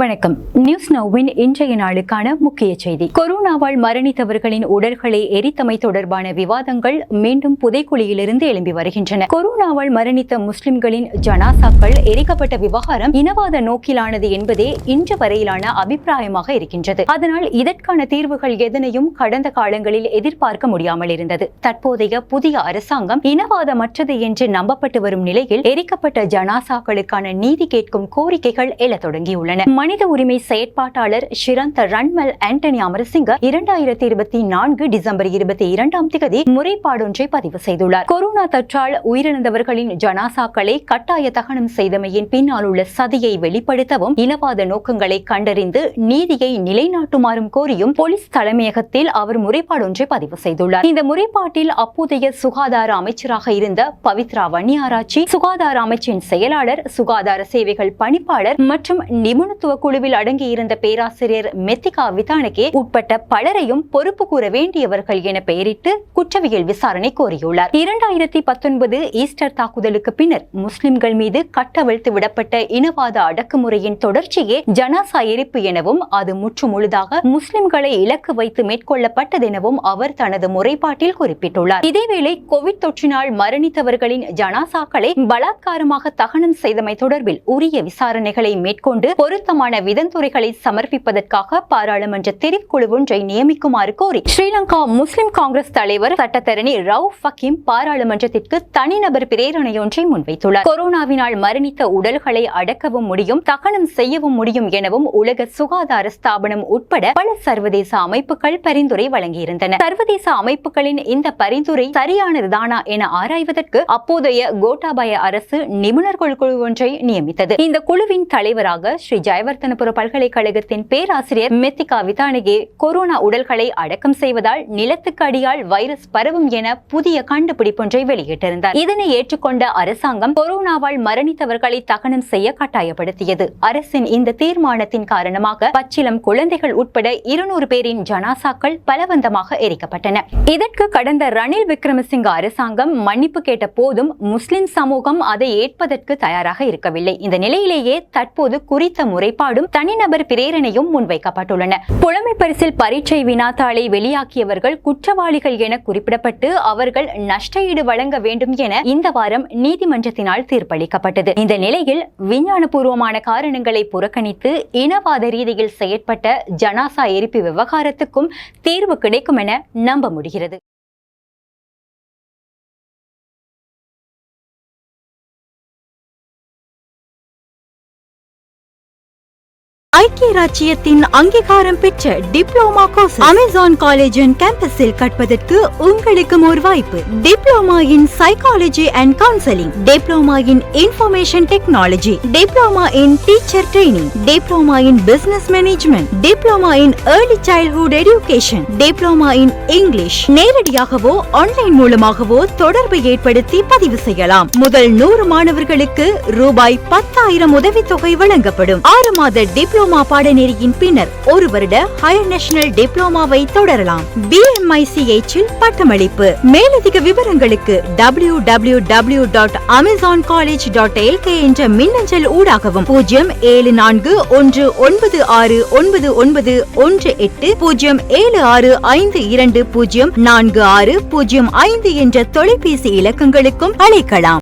வணக்கம். நியூஸ் நவ்வின் இன்றைய நாளுக்கான முக்கிய செய்தி. கொரோனாவால் மரணித்தவர்களின் உடல்களை எரித்தமை தொடர்பான விவாதங்கள் மீண்டும் புதைக்குழியிலிருந்து எழும்பி வருகின்றன. கொரோனாவால் மரணித்த முஸ்லிம்களின் ஜனாசாக்கள் எரிக்கப்பட்ட விவகாரம் இனவாத நோக்கிலானது என்பதே இன்று வரையிலான அபிப்பிராயமாக இருக்கின்றது. அதனால் இதற்கான தீர்வுகள் எதனையும் கடந்த காலங்களில் எதிர்பார்க்க முடியாமல் இருந்தது. தற்போதைய புதிய அரசாங்கம் இனவாதமற்றது என்று நம்பப்பட்டு வரும் நிலையில் எரிக்கப்பட்ட ஜனாசாக்களுக்கான நீதி கேட்கும் கோரிக்கைகள் எழத் தொடங்கியுள்ளன. மனித உரிமை செயற்பாட்டாளர் ஷிரந்த ரன்மல் ஆண்டனி அமரசிங்க இரண்டாயிரத்தி இருபத்தி நான்கு டிசம்பர் இருபத்தி இரண்டாம் தேதி முறைப்பாடொன்றை பதிவு செய்துள்ளார். கொரோனா தொற்றால் உயிரிழந்தவர்களின் ஜனாசாக்களை கட்டாய தகனம் செய்தமையின் பின்னால் உள்ள சதியை வெளிப்படுத்தவும் இனவாத நோக்கங்களை கண்டறிந்து நீதியை நிலைநாட்டுமாறும் கோரியும் போலீஸ் தலைமையகத்தில் அவர் முறைப்பாடொன்றை பதிவு செய்துள்ளார். இந்த முறைப்பாட்டில் அப்போதைய சுகாதார அமைச்சராக இருந்த பவித்ரா வன்னியாராச்சி சுகாதார அமைச்சின் செயலாளர் சுகாதார சேவைகள் பணிப்பாளர் மற்றும் நிபுணத்துவ குழுவில் அடங்கியிருந்த பேராசிரியர் மெத்திகா விதானகே உட்பட்ட பலரையும் பொறுப்பு கூற வேண்டியவர்கள் என பெயரிட்டு குற்றவியல் விசாரணை கோரியுள்ளார். இரண்டாயிரத்தி பத்தொன்பது ஈஸ்டர் தாக்குதலுக்கு பின்னர் முஸ்லிம்கள் மீது கட்டவிழ்த்து விடப்பட்ட இனவாத அடக்குமுறையின் தொடர்ச்சியே ஜனாசா எரிப்பு எனவும் அது முற்றுமுழுதாக முஸ்லிம்களை இலக்கு வைத்து மேற்கொள்ளப்பட்டதெனவும் அவர் தனது முறைப்பாட்டில் குறிப்பிட்டுள்ளார். இதேவேளை கோவிட் தொற்றினால் மரணித்தவர்களின் ஜனாசாக்களை பலாத்காரமாக தகனம் செய்தமை தொடர்பில் உரிய விசாரணைகளை மேற்கொண்டு பொருத்தமான விதந்துரைகளை சமர்ப்பிப்பதற்காக பாராளுமன்ற தெரிவுக்குழு ஒன்றை நியமிக்குமாறு கோரி ஸ்ரீலங்கா முஸ்லிம் காங்கிரஸ் தலைவர் சட்டத்தரணி ரவு ஃபக்கீம் பாராளுமன்றத்திற்கு தனிநபர் பிரேரணையொன்றை முன்வைத்துள்ளார். கொரோனாவினால் மரணித்த உடல்களை அடக்கவும் முடியும் தகனம் செய்யவும் முடியும் எனவும் உலக சுகாதார ஸ்தாபனம் உட்பட பல சர்வதேச அமைப்புகள் பரிந்துரை வழங்கியிருந்தன. சர்வதேச அமைப்புகளின் இந்த பரிந்துரை சரியானதுதானா என ஆராய்வதற்கு அப்போதைய கோட்டாபய அரசு நிபுணர்கள் குழு ஒன்றை நியமித்தது. இந்த குழுவின் தலைவராக ஸ்ரீ ஜெயவர்தனபுர பல்கலைக்கழகத்தின் பேராசிரியர் மெத்திகா விதானகே கொரோனா உடல்களை அடக்கம் செய்வதால் நிலத்துக்கு அடியால் வைரஸ் பரவும் என புதிய கண்டுபிடிப்பொன்றை வெளியிட்டிருந்தார். இதனை ஏற்றுக்கொண்ட அரசாங்கம் கொரோனாவால் மரணித்தவர்களை தகனம் செய்ய கட்டாயப்படுத்தியது. அரசின் இந்த தீர்மானத்தின் காரணமாக பச்சிலம் குழந்தைகள் உட்பட இருநூறு பேரின் ஜனாசாக்கள் பலவந்தமாக எரிக்கப்பட்டன. இதற்கு கடந்த ரணில் விக்ரமசிங்க அரசாங்கம் மன்னிப்பு கேட்ட போதும் முஸ்லிம் சமூகம் அதை ஏற்பதற்கு தயாராக இருக்கவில்லை. இந்த நிலையிலேயே தற்போது குறித்த நிலைப்பாடும் தனிநபர் பிரேரணையும் முன்வைக்கப்பட்டுள்ளன. புலமை பரிசில் பரீட்சை வினாத்தாளை வெளியாக்கியவர்கள் குற்றவாளிகள் என குறிப்பிடப்பட்டு அவர்கள் நஷ்டஈடு வழங்க வேண்டும் என இந்த வாரம் நீதிமன்றத்தினால் தீர்ப்பளிக்கப்பட்டது. இந்த நிலையில் விஞ்ஞானபூர்வமான காரணங்களை புறக்கணித்து இனவாத ரீதியில் செயற்பட்ட ஜனாசா எரிப்பு விவகாரத்துக்கும் தீர்வு கிடைக்கும் என நம்ப முடிகிறது. ஐக்கிய ராஜ்யத்தின் அங்கீகாரம் பெற்ற diploma course Amazon college and கேம்பஸில் கற்பதற்கு உங்களுக்கும் ஒரு வாய்ப்பு. Diploma in psychology and counselling diploma in information technology diploma in teacher training diploma in business management diploma in early childhood education diploma in English நேரடியாகவோ ஆன்லைன் மூலமாகவோ தொடர்பு ஏற்படுத்தி பதிவு செய்யலாம். முதல் நூறு மாணவர்களுக்கு ரூபாய் பத்தாயிரம் உதவித்தொகை வழங்கப்படும். ஆறு மாத டிப்ளோமா பாடநெறியின் பின்னர் ஒரு வருட ஹையர் நேஷனல் டிப்ளோமாவை தொடரலாம். பிஎம்ஐசிஎச் பட்டமளிப்பு. மேலதிக விவரங்களுக்கு W W W dot Amazon college dot LK என்ற மின்னஞ்சல் ஊடாகவும் பூஜ்ஜியம் ஏழு நான்கு ஒன்று ஒன்பது ஆறு ஒன்பது ஒன்பது ஒன்று எட்டு பூஜ்ஜியம் ஏழு ஆறு ஐந்து இரண்டு பூஜ்ஜியம் நான்கு ஆறு பூஜ்ஜியம் ஐந்து என்ற தொலைபேசி இலக்கங்களுக்கும் அழைக்கலாம்.